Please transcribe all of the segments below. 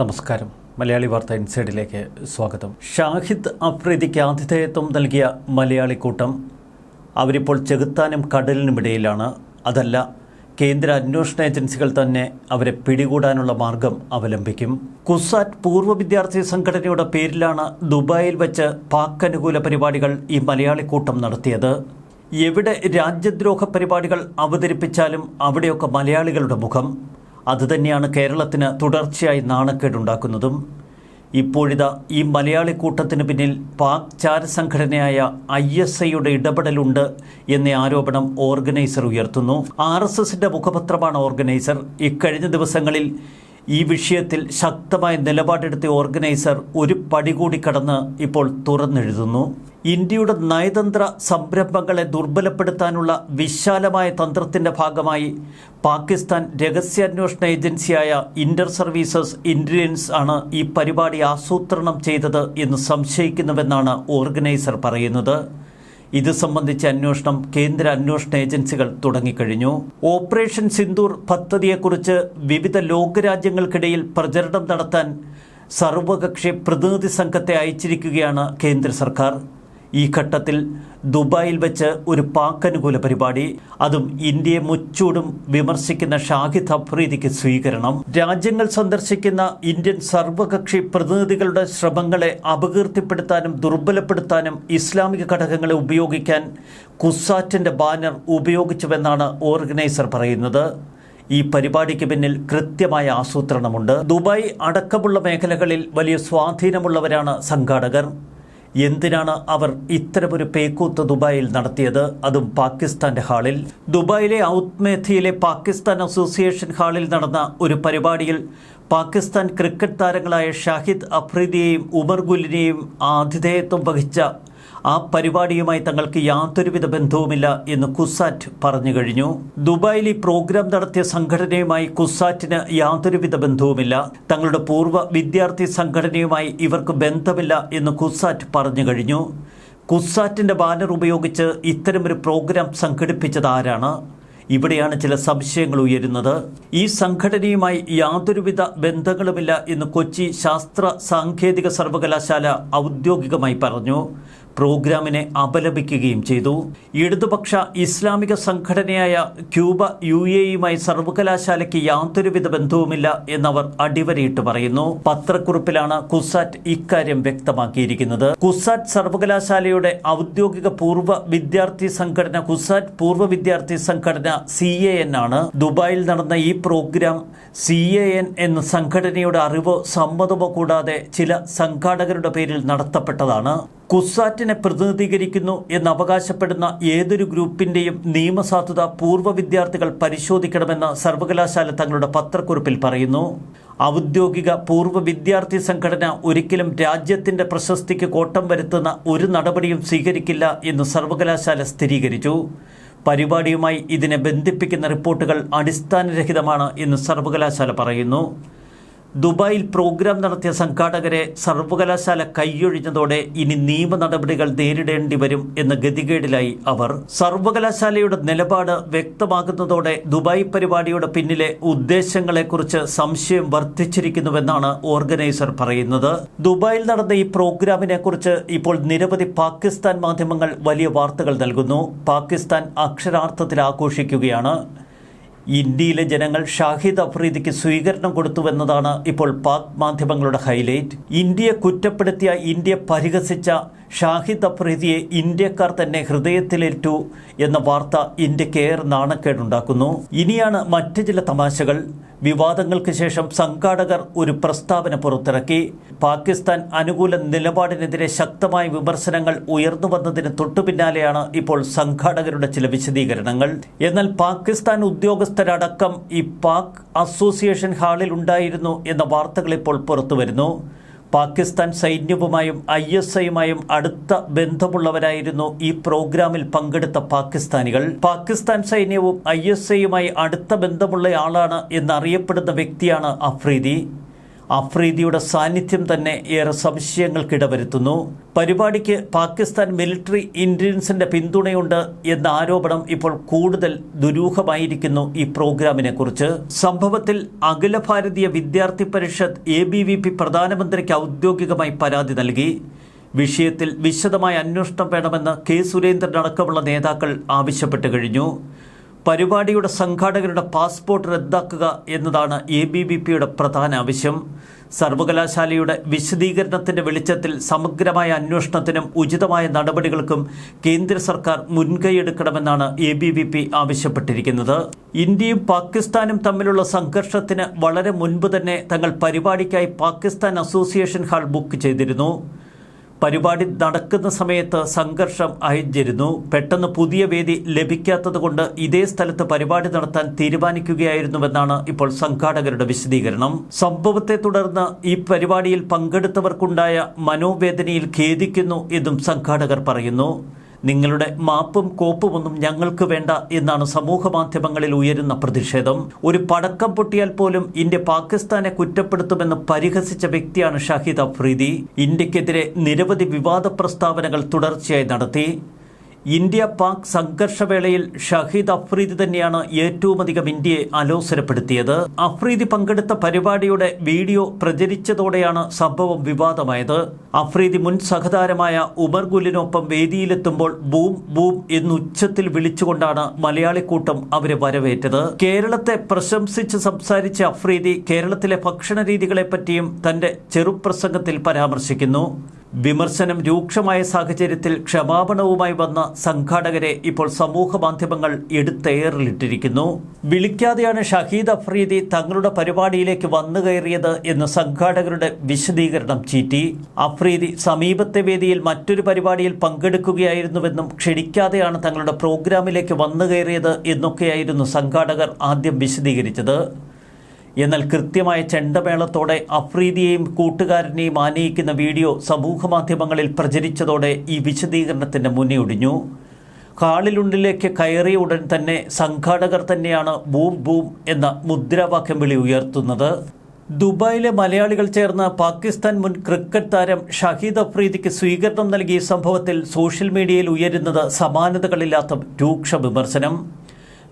നമസ്കാരം. മലയാളി വാർത്ത ഇൻസൈഡിലേക്ക് സ്വാഗതം. ഷാഹിദ് അഫ്രീദിക്ക് ആതിഥേയത്വം നൽകിയ മലയാളി കൂട്ടം അവരിപ്പോൾ ചെകുത്താനും കടലിനുമിടയിലാണ് അതല്ല കേന്ദ്ര അന്വേഷണ ഏജൻസികൾ തന്നെ അവരെ പിടികൂടാനുള്ള മാർഗം അവലംബിക്കും. കുസാറ്റ് പൂർവ വിദ്യാർത്ഥി സംഘടനയുടെ പേരിലാണ് ദുബായിൽ വെച്ച് പാക് അനുകൂല പരിപാടികൾ ഈ മലയാളി കൂട്ടം നടത്തിയത്. എവിടെ രാജ്യദ്രോഹ പരിപാടികൾ അവതരിപ്പിച്ചാലും അവിടെയൊക്കെ മലയാളികളുടെ മുഖം. അതുതന്നെയാണ് കേരളത്തിന് തുടർച്ചയായി നാണക്കേടുണ്ടാക്കുന്നതും. ഇപ്പോഴിതാ ഈ മലയാളി കൂട്ടത്തിന് പിന്നിൽ പാക് ചാരസംഘടനയായ ഐ എസ് ഐയുടെ ഇടപെടലുണ്ട് എന്ന ആരോപണം ഓർഗനൈസർ ഉയർത്തുന്നു. ആർ എസ് എസിന്റെ മുഖപത്രമാണ് ഓർഗനൈസർ. ഇക്കഴിഞ്ഞ ദിവസങ്ങളിൽ ഈ വിഷയത്തിൽ ശക്തമായ നിലപാടെടുത്ത ഓർഗനൈസർ ഒരു പടി കൂടി കടന്ന് ഇപ്പോൾ തുറന്നെഴുതുന്നു. ഇന്ത്യയുടെ നയതന്ത്ര സംരംഭങ്ങളെ ദുർബലപ്പെടുത്താനുള്ള വിശാലമായ തന്ത്രത്തിന്റെ ഭാഗമായി പാകിസ്ഥാൻ രഹസ്യാന്വേഷണ ഏജൻസിയായ ഇന്റർ സർവീസസ് ഇന്റലിജൻസ് ആണ് ഈ പരിപാടി ആസൂത്രണം ചെയ്തത് എന്ന് സംശയിക്കുന്നുവെന്നാണ് ഓർഗനൈസർ പറയുന്നത്. ഇത് സംബന്ധിച്ച അന്വേഷണം കേന്ദ്ര അന്വേഷണ ഏജൻസികൾ തുടങ്ങിക്കഴിഞ്ഞു. ഓപ്പറേഷൻ സിന്ദൂർ പദ്ധതിയെക്കുറിച്ച് വിവിധ ലോകരാജ്യങ്ങൾക്കിടയിൽ പ്രചരണം നടത്താൻ സർവകക്ഷി പ്രതിനിധി സംഘത്തെ അയച്ചിരിക്കുകയാണ് കേന്ദ്ര സർക്കാർ. ഈ ഘട്ടത്തിൽ ദുബായിൽ വെച്ച് ഒരു പാക് അനുകൂല പരിപാടി അതും ഇന്ത്യയെ മുച്ചൂടും വിമർശിക്കുന്ന ഷാഹിദ് അഫ്രീദിക്ക് സ്വീകരണം. രാജ്യങ്ങൾ സന്ദർശിക്കുന്ന ഇന്ത്യൻ സർവകക്ഷി പ്രതിനിധികളുടെ ശ്രമങ്ങളെ അപകീർത്തിപ്പെടുത്താനും ദുർബലപ്പെടുത്താനും ഇസ്ലാമിക ഘടകങ്ങളെ ഉപയോഗിക്കാൻ കുസാറ്റിന്റെ ബാനർ ഉപയോഗിച്ചുവെന്നാണ് ഓർഗനൈസർ പറയുന്നത്. ഈ പരിപാടിക്ക് പിന്നിൽ കൃത്യമായ ആസൂത്രണമുണ്ട്. ദുബായ് അടക്കമുള്ള മേഖലകളിൽ വലിയ സ്വാധീനമുള്ളവരാണ് സംഘാടകർ. എന്തിനാണ് അവർ ഇത്തരമൊരു പേക്കൂത്ത് ദുബായിൽ നടത്തിയത്? അതും പാകിസ്ഥാന്റെ ഹാളിൽ. ദുബായിലെ ഔത്മേഥിയിലെ പാകിസ്ഥാൻ അസോസിയേഷൻ ഹാളിൽ നടന്ന ഒരു പരിപാടിയിൽ പാകിസ്ഥാൻ ക്രിക്കറ്റ് താരങ്ങളായ ഷാഹിദ് അഫ്രീദിയെയും ഉമർ ഗുലിനെയും ആതിഥേയത്വം വഹിച്ച ആ പരിപാടിയുമായി തങ്ങൾക്ക് യാതൊരുവിധ ബന്ധവുമില്ല എന്ന് കുസാറ്റ് പറഞ്ഞു കഴിഞ്ഞു. ദുബായിൽ ഈ പ്രോഗ്രാം നടത്തിയ സംഘടനയുമായി കുസാറ്റിന് യാതൊരുവിധ ബന്ധവുമില്ല. തങ്ങളുടെ പൂർവ വിദ്യാർത്ഥി സംഘടനയുമായി ഇവർക്ക് ബന്ധമില്ല എന്ന് കുസാറ്റ് പറഞ്ഞു കഴിഞ്ഞു. കുസാറ്റിന്റെ ബാനർ ഉപയോഗിച്ച് ഇത്തരമൊരു പ്രോഗ്രാം സംഘടിപ്പിച്ചത് ആരാണ്? ഇവിടെയാണ് ചില സംശയങ്ങൾ ഉയരുന്നത്. ഈ സംഘടനയുമായി യാതൊരുവിധ ബന്ധങ്ങളുമില്ല എന്ന് കൊച്ചി ശാസ്ത്ര സാങ്കേതിക സർവകലാശാല ഔദ്യോഗികമായി പറഞ്ഞു. പ്രോഗ്രാമിനെ അപലപിക്കുകയും ചെയ്തു. ഇടതുപക്ഷ ഇസ്ലാമിക സംഘടനയായ ക്യൂബ യു എയുമായി സർവകലാശാലയ്ക്ക് യാതൊരുവിധ ബന്ധവുമില്ല എന്നവർ അടിവരയിട്ട് പറയുന്നു. പത്രക്കുറിപ്പിലാണ് കുസാറ്റ് ഇക്കാര്യം വ്യക്തമാക്കിയിരിക്കുന്നത്. കുസാറ്റ് സർവകലാശാലയുടെ ഔദ്യോഗിക പൂർവ വിദ്യാർത്ഥി സംഘടന കുസാറ്റ് പൂർവ വിദ്യാർത്ഥി സംഘടന സി എ എൻ ആണ്. ദുബായിൽ നടന്ന ഈ പ്രോഗ്രാം സി എ എൻ എന്ന സംഘടനയുടെ അറിവോ സമ്മതമോ കൂടാതെ ചില സംഘാടകരുടെ പേരിൽ നടത്തപ്പെട്ടതാണ്. കുസാറ്റിനെ പ്രതിനിധീകരിക്കുന്നു എന്ന് അവകാശപ്പെടുന്ന ഏതൊരു ഗ്രൂപ്പിന്റെയും നിയമസാധുത പൂർവ വിദ്യാർത്ഥികൾ പരിശോധിക്കണമെന്ന് സർവകലാശാല തങ്ങളുടെ പത്രക്കുറിപ്പിൽ പറയുന്നു. ഔദ്യോഗിക പൂർവ വിദ്യാർത്ഥി സംഘടന ഒരിക്കലും രാജ്യത്തിന്റെ പ്രശസ്തിക്ക് കോട്ടം വരുത്തുന്ന ഒരു നടപടിയും സ്വീകരിക്കില്ല എന്ന് സർവകലാശാല സ്ഥിരീകരിച്ചു. പരിപാടിയുമായി ഇതിനെ ബന്ധിപ്പിക്കുന്ന റിപ്പോർട്ടുകൾ അടിസ്ഥാനരഹിതമാണ് എന്ന് സർവകലാശാല പറയുന്നു. ദുബായിൽ പ്രോഗ്രാം നടത്തിയ സംഘാടകരെ സർവകലാശാല കൈയൊഴിഞ്ഞതോടെ ഇനി നിയമ നടപടികൾ നേരിടേണ്ടി വരും എന്ന ഗതികേടിലായി അവർ. സർവകലാശാലയുടെ നിലപാട് വ്യക്തമാകുന്നതോടെ ദുബായ് പരിപാടിയുടെ പിന്നിലെ ഉദ്ദേശങ്ങളെക്കുറിച്ച് സംശയം വർദ്ധിച്ചിരിക്കുന്നുവെന്നാണ് ഓർഗനൈസർ പറയുന്നത്. ദുബായിൽ നടന്ന ഈ പ്രോഗ്രാമിനെക്കുറിച്ച് ഇപ്പോൾ നിരവധി പാകിസ്ഥാൻ മാധ്യമങ്ങൾ വലിയ വാർത്തകൾ നൽകുന്നു. പാകിസ്ഥാൻ അക്ഷരാർത്ഥത്തിൽ ആഘോഷിക്കുകയാണ്. ഇന്ത്യയിലെ ജനങ്ങൾ ഷാഹിദ് അഫ്രീദിക്ക് സ്വീകരണം കൊടുത്തുവെന്നതാണ് ഇപ്പോൾ പാക് മാധ്യമങ്ങളുടെ ഹൈലൈറ്റ്. ഇന്ത്യയെ കുറ്റപ്പെടുത്തിയ ഇന്ത്യ പരിഹസിച്ച ഷാഹിദ് അഫ്രീദിയെ ഇന്ത്യക്കാർ തന്നെ ഹൃദയത്തിലേറ്റു എന്ന വാർത്ത ഇന്ത്യയ്ക്ക് ഏറെ നാണക്കേടുണ്ടാക്കുന്നു. ഇനിയാണ് മറ്റ് ചില തമാശകൾ. വിവാദങ്ങൾക്ക് ശേഷം സംഘാടകർ ഒരു പ്രസ്താവന പുറത്തിറക്കി. പാകിസ്ഥാൻ അനുകൂല നിലപാടിനെതിരെ ശക്തമായ വിമർശനങ്ങൾ ഉയർന്നു വന്നതിന് തൊട്ടുപിന്നാലെയാണ് ഇപ്പോൾ സംഘാടകരുടെ ചില വിശദീകരണങ്ങൾ. എന്നാൽ പാകിസ്ഥാൻ ഉദ്യോഗസ്ഥരടക്കം ഈ പാക് അസോസിയേഷൻ ഹാളിൽ ഉണ്ടായിരുന്നു എന്ന വാർത്തകൾ ഇപ്പോൾ പുറത്തുവരുന്നു. പാകിസ്ഥാൻ സൈന്യവുമായും ഐ എസ് ഐയുമായും അടുത്ത ബന്ധമുള്ളവരായിരുന്നു ഈ പ്രോഗ്രാമിൽ പങ്കെടുത്ത പാകിസ്ഥാനികൾ. പാകിസ്ഥാൻ സൈന്യവും ഐ എസ് ഐയുമായി അടുത്ത ബന്ധമുള്ള ആളാണ് എന്നറിയപ്പെടുന്ന വ്യക്തിയാണ് അഫ്രീദി. അഫ്രീദിയുടെ സാന്നിധ്യം തന്നെ ഏറെ സംശയങ്ങൾക്കിടവരുത്തുന്നു. പരിപാടിക്ക് പാകിസ്ഥാൻ മിലിറ്ററി ഇന്റലിജൻസിന്റെ പിന്തുണയുണ്ട് എന്ന ആരോപണം ഇപ്പോൾ കൂടുതൽ ദുരൂഹമായിരിക്കുന്നു ഈ പ്രോഗ്രാമിനെ കുറിച്ച് സംഭവത്തിൽ Akhil Bharatiya Vidyarthi Parishad A B V P പ്രധാനമന്ത്രിക്ക് ഔദ്യോഗികമായി പരാതി നൽകി. വിഷയത്തിൽ വിശദമായ അന്വേഷണം വേണമെന്ന് കെ സുരേന്ദ്രൻ അടക്കമുള്ള നേതാക്കൾ ആവശ്യപ്പെട്ടു കഴിഞ്ഞു. പരിപാടിയുടെ സംഘാടകരുടെ പാസ്പോർട്ട് റദ്ദാക്കുക എന്നതാണ് എ ബി വി പിയുടെ പ്രധാന ആവശ്യം. സർവകലാശാലയുടെ വിശദീകരണത്തിന്റെ വെളിച്ചത്തിൽ സമഗ്രമായ അന്വേഷണത്തിനും ഉചിതമായ നടപടികൾക്കും കേന്ദ്ര സർക്കാർ മുൻകൈയെടുക്കണമെന്നാണ് എ ബി വി പി ആവശ്യപ്പെട്ടിരിക്കുന്നത്. ഇന്ത്യയും പാകിസ്ഥാനും തമ്മിലുള്ള സംഘർഷത്തിന് വളരെ മുൻപ് തന്നെ തങ്ങൾ പരിപാടിക്കായി പാകിസ്ഥാൻ അസോസിയേഷൻ ഹാൾ ബുക്ക് ചെയ്തിരുന്നു. പരിപാടി നടക്കുന്ന സമയത്ത് സംഘർഷം അയഞ്ഞിരുന്നു. പെട്ടെന്ന് പുതിയ വേദി ലഭിക്കാത്തതുകൊണ്ട് ഇതേ സ്ഥലത്ത് പരിപാടി നടത്താൻ തീരുമാനിക്കുകയായിരുന്നുവെന്നാണ് ഇപ്പോൾ സംഘാടകരുടെ വിശദീകരണം. സംഭവത്തെ തുടർന്ന് ഈ പരിപാടിയിൽ പങ്കെടുത്തവർക്കുണ്ടായ മനോവേദനയിൽ ഖേദിക്കുന്നു എന്നും സംഘാടകർ പറയുന്നു. നിങ്ങളുടെ മാപ്പും കോപ്പുമൊന്നും ഞങ്ങൾക്ക് വേണ്ട എന്നാണ് സമൂഹ മാധ്യമങ്ങളിൽ ഉയരുന്ന പ്രതിഷേധം. ഒരു പടക്കം പൊട്ടിയാൽ പോലും ഇന്ത്യ പാകിസ്ഥാനെ കുറ്റപ്പെടുത്തുമെന്ന് പരിഹസിച്ച വ്യക്തിയാണ് ഷാഹിദ് അഫ്രീദി. ഇന്ത്യക്കെതിരെ നിരവധി വിവാദ പ്രസ്താവനകൾ തുടർച്ചയായി നടത്തി. ഇന്ത്യ പാക് സംഘർഷവേളയിൽ ഷഹീദ് അഫ്രീദി തന്നെയാണ് ഏറ്റവുമധികം ഇന്ത്യയെ അലോസരപ്പെടുത്തിയത്. അഫ്രീദി പങ്കെടുത്ത പരിപാടിയുടെ വീഡിയോ പ്രചരിച്ചതോടെയാണ് സംഭവം വിവാദമായത്. അഫ്രീദി മുൻ സഹതാരമായ ഉമർ ഗുലിനൊപ്പം വേദിയിലെത്തുമ്പോൾ ബൂം ബൂം എന്നുച്ചത്തിൽ വിളിച്ചുകൊണ്ടാണ് മലയാളി കൂട്ടം അവരെ വരവേറ്റത്. കേരളത്തെ പ്രശംസിച്ച് സംസാരിച്ച അഫ്രീദി കേരളത്തിലെ ഭക്ഷണ രീതികളെപ്പറ്റിയും തന്റെ ചെറുപ്രസംഗത്തിൽ പരാമർശിക്കുന്നു. വിമർശനം രൂക്ഷമായ സാഹചര്യത്തിൽ ക്ഷമാപണവുമായി വന്ന സംഘാടകരെ ഇപ്പോൾ സമൂഹ മാധ്യമങ്ങൾ എടുത്തേറിലിട്ടിരിക്കുന്നു വിളിക്കാതെയാണ് ഷഹീദ് അഫ്രീദി തങ്ങളുടെ പരിപാടിയിലേക്ക് വന്നു കയറിയത് എന്ന് സംഘാടകരുടെ വിശദീകരണം ചീറ്റി. അഫ്രീദി സമീപത്തെ വേദിയിൽ മറ്റൊരു പരിപാടിയിൽ പങ്കെടുക്കുകയായിരുന്നുവെന്നും ക്ഷണിക്കാതെയാണ് തങ്ങളുടെ പ്രോഗ്രാമിലേക്ക് വന്നു കയറിയത് എന്നൊക്കെയായിരുന്നു സംഘാടകർ ആദ്യം വിശദീകരിച്ചത്. എന്നാൽ കൃത്യമായ ചെണ്ടമേളത്തോടെ അഫ്രീദിയെയും കൂട്ടുകാരനെയും ആനയിക്കുന്ന വീഡിയോ സമൂഹമാധ്യമങ്ങളിൽ പ്രചരിച്ചതോടെ ഈ വിശദീകരണത്തിന് മുന്നിയൊടിഞ്ഞു. കാളിലുണ്ടിലേക്ക് കയറിയ ഉടൻ തന്നെ സംഘാടകർ തന്നെയാണ് ബൂം ബൂം എന്ന മുദ്രാവാക്യം വിളി ഉയർത്തുന്നത്. ദുബായിലെ മലയാളികൾ ചേർന്ന് പാകിസ്ഥാൻ മുൻ ക്രിക്കറ്റ് താരം ഷഹീദ് അഫ്രീദിക്ക് സ്വീകരണം നൽകിയ സംഭവത്തിൽ സോഷ്യൽ മീഡിയയിൽ ഉയരുന്നത് സമാനതകളില്ലാത്ത രൂക്ഷ വിമർശനം.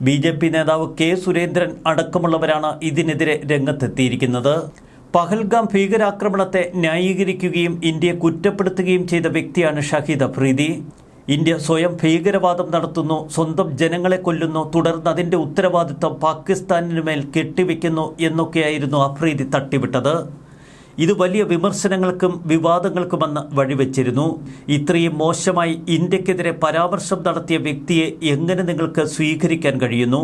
ബി ജെ പി നേതാവ് കെ സുരേന്ദ്രൻ അടക്കമുള്ളവരാണ് ഇതിനെതിരെ രംഗത്തെത്തിയിരിക്കുന്നത്. പഹൽഗാം ഭീകരാക്രമണത്തെ ന്യായീകരിക്കുകയും ഇന്ത്യയെ കുറ്റപ്പെടുത്തുകയും ചെയ്ത വ്യക്തിയാണ് ഷഹീദ് അഫ്രീദി ഇന്ത്യ സ്വയം ഭീകരവാദം നടത്തുന്നു സ്വന്തം ജനങ്ങളെ കൊല്ലുന്നു തുടർന്ന് അതിന്റെ ഉത്തരവാദിത്വം പാകിസ്ഥാനിനുമേൽ കെട്ടിവെക്കുന്നു എന്നൊക്കെയായിരുന്നു അഫ്രീദി തട്ടിവിട്ടത്. ഇത് വലിയ വിമർശനങ്ങൾക്കും വിവാദങ്ങൾക്കുമെന്ന് വഴിവെച്ചിരുന്നു. ഇത്രയും മോശമായി ഇന്ത്യക്കെതിരെ പരാമർശം നടത്തിയ വ്യക്തിയെ എങ്ങനെ നിങ്ങൾക്ക് സ്വീകരിക്കാൻ കഴിയുന്നു?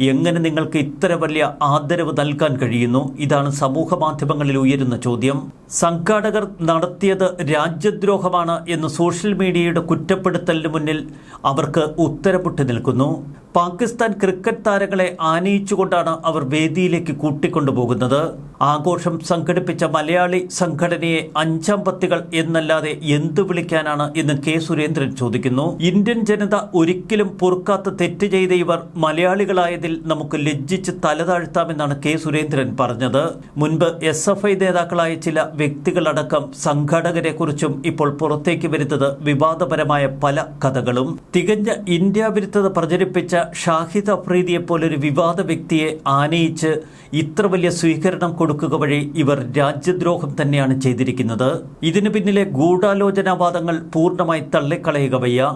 എങ്ങനെ നിങ്ങൾക്ക് ഇത്ര വലിയ ആദരവ് നൽകാൻ കഴിയുന്നു? ഇതാണ് സമൂഹ മാധ്യമങ്ങളിൽ ഉയരുന്ന ചോദ്യം. സംഘാടകർ നടത്തിയത് രാജ്യദ്രോഹമാണ് എന്ന് സോഷ്യൽ മീഡിയയുടെ കുറ്റപ്പെടുത്തലിന് മുന്നിൽ അവർക്ക് ഉത്തരമുട്ടി നിൽക്കുന്നു. പാകിസ്ഥാൻ ക്രിക്കറ്റ് താരങ്ങളെ ആനയിച്ചുകൊണ്ടാണ് അവർ വേദിയിലേക്ക് കൂട്ടിക്കൊണ്ടുപോകുന്നത്. ആഘോഷം സംഘടിപ്പിച്ച മലയാളി സംഘടനയെ അഞ്ചാം പത്തികൾ എന്നല്ലാതെ എന്തു വിളിക്കാനാണ് എന്ന് കെ സുരേന്ദ്രൻ ചോദിക്കുന്നു. ഇന്ത്യൻ ജനത ഒരിക്കലും പൊറുക്കാത്ത തെറ്റ് ചെയ്ത ഇവർ മലയാളികളായതിൽ നമുക്ക് ലജ്ജിച്ച് തലതാഴ്ത്താമെന്നാണ് കെ സുരേന്ദ്രൻ പറഞ്ഞത്. മുൻപ് എസ് എഫ് ഐ നേതാക്കളായ ചില വ്യക്തികളടക്കം സംഘാടകരെ കുറിച്ചും ഇപ്പോൾ പുറത്തേക്ക് വരുന്നത് വിവാദപരമായ പല കഥകളും. തികഞ്ഞ ഇന്ത്യ വിരുദ്ധത പ്രചരിപ്പിച്ച ഷാഹിദ് അഫ്രീദിയെ പോലൊരു വിവാദ വ്യക്തിയെ ആനയിച്ച് ഇത്ര വലിയ സ്വീകരണം കൊടുക്കുക വഴി ഇവർ രാജ്യദ്രോഹം തന്നെയാണ് ചെയ്തിരിക്കുന്നത്. ഇതിനു പിന്നിലെ ഗൂഢാലോചനാവാദങ്ങൾ പൂർണമായി തള്ളിക്കളയുക വയ്യ.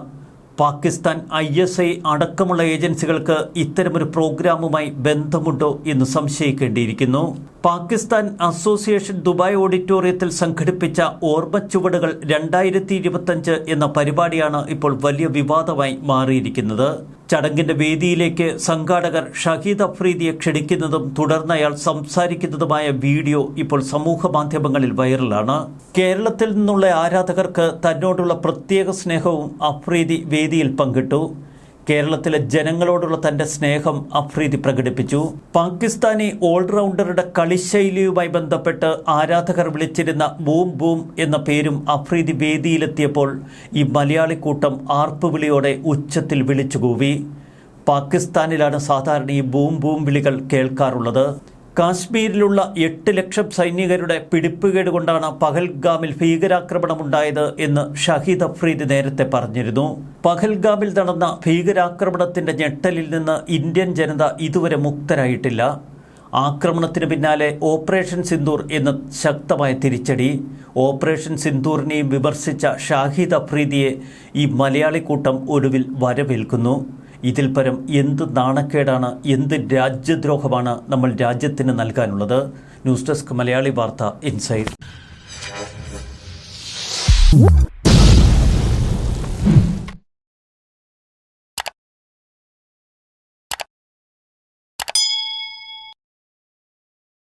പാകിസ്ഥാൻ ഐ എസ് ഐ അടക്കമുള്ള ഏജൻസികൾക്ക് ഇത്തരമൊരു പ്രോഗ്രാമുമായി ബന്ധമുണ്ടോ എന്ന് സംശയിക്കേണ്ടിയിരിക്കുന്നു. പാകിസ്ഥാൻ അസോസിയേഷൻ ദുബായ് ഓഡിറ്റോറിയത്തിൽ സംഘടിപ്പിച്ച ഓർമ്മച്ചുവടുകൾ രണ്ടായിരത്തി ഇരുപത്തഞ്ച് എന്ന പരിപാടിയാണ് ഇപ്പോൾ വലിയ വിവാദമായി മാറിയിരിക്കുന്നത്. ചടങ്ങിന്റെ വേദിയിലേക്ക് സംഘാടകർ ഷഹീദ് അഫ്രീദിയെ ക്ഷണിക്കുന്നതും തുടർന്ന് അയാൾ സംസാരിക്കുന്നതുമായ വീഡിയോ ഇപ്പോൾ സമൂഹ മാധ്യമങ്ങളിൽ വൈറലാണ്. കേരളത്തിൽ നിന്നുള്ള ആരാധകർക്ക് തന്നോടുള്ള പ്രത്യേക സ്നേഹവും അഫ്രീദി വേദിയിൽ പങ്കിട്ടു. കേരളത്തിലെ ജനങ്ങളോടുള്ള തന്റെ സ്നേഹം അഫ്രീദി പ്രകടിപ്പിച്ചു. പാകിസ്ഥാനി ഓൾറൗണ്ടറുടെ കളിശൈലിയുമായി ബന്ധപ്പെട്ട് ആരാധകർ വിളിച്ചിരുന്ന ബൂം ബൂം എന്ന പേരും അഫ്രീദി വേദിയിലെത്തിയപ്പോൾ ഈ മലയാളി കൂട്ടം ആർപ്പുവിളിയോടെ ഉച്ചത്തിൽ വിളിച്ചുകൂവി. പാകിസ്ഥാനിലാണ് സാധാരണ ഈ ബൂം ബൂം വിളികൾ കേൾക്കാറുള്ളത്. കാശ്മീരിലുള്ള എട്ട് ലക്ഷം സൈനികരുടെ പിടിപ്പുകേട് കൊണ്ടാണ് പഹൽഗാമിൽ ഭീകരാക്രമണമുണ്ടായത് എന്ന് ഷഹീദ് അഫ്രീദ് നേരത്തെ പറഞ്ഞിരുന്നു. പഹൽഗാമിൽ നടന്ന ഭീകരാക്രമണത്തിന്റെ ഞെട്ടലിൽ നിന്ന് ഇന്ത്യൻ ജനത ഇതുവരെ മുക്തരായിട്ടില്ല. ആക്രമണത്തിന് പിന്നാലെ ഓപ്പറേഷൻ സിന്ദൂർ എന്ന ശക്തമായ തിരിച്ചടി. ഓപ്പറേഷൻ സിന്ദൂറിനെയും വിമർശിച്ച ഷാഹിദ് അഫ്രീദിയെ ഈ മലയാളി കൂട്ടം ഒടുവിൽ വരവേൽക്കുന്നു. ഇതിൽ പരം എന്ത് നാണക്കേടാണ് എന്ത് രാജ്യദ്രോഹമാണ് നമ്മൾ രാജ്യത്തിന് നൽകാനുള്ളത്? ന്യൂസ് ഡെസ്ക് മലയാളി വാർത്ത ഇൻസൈഡ്.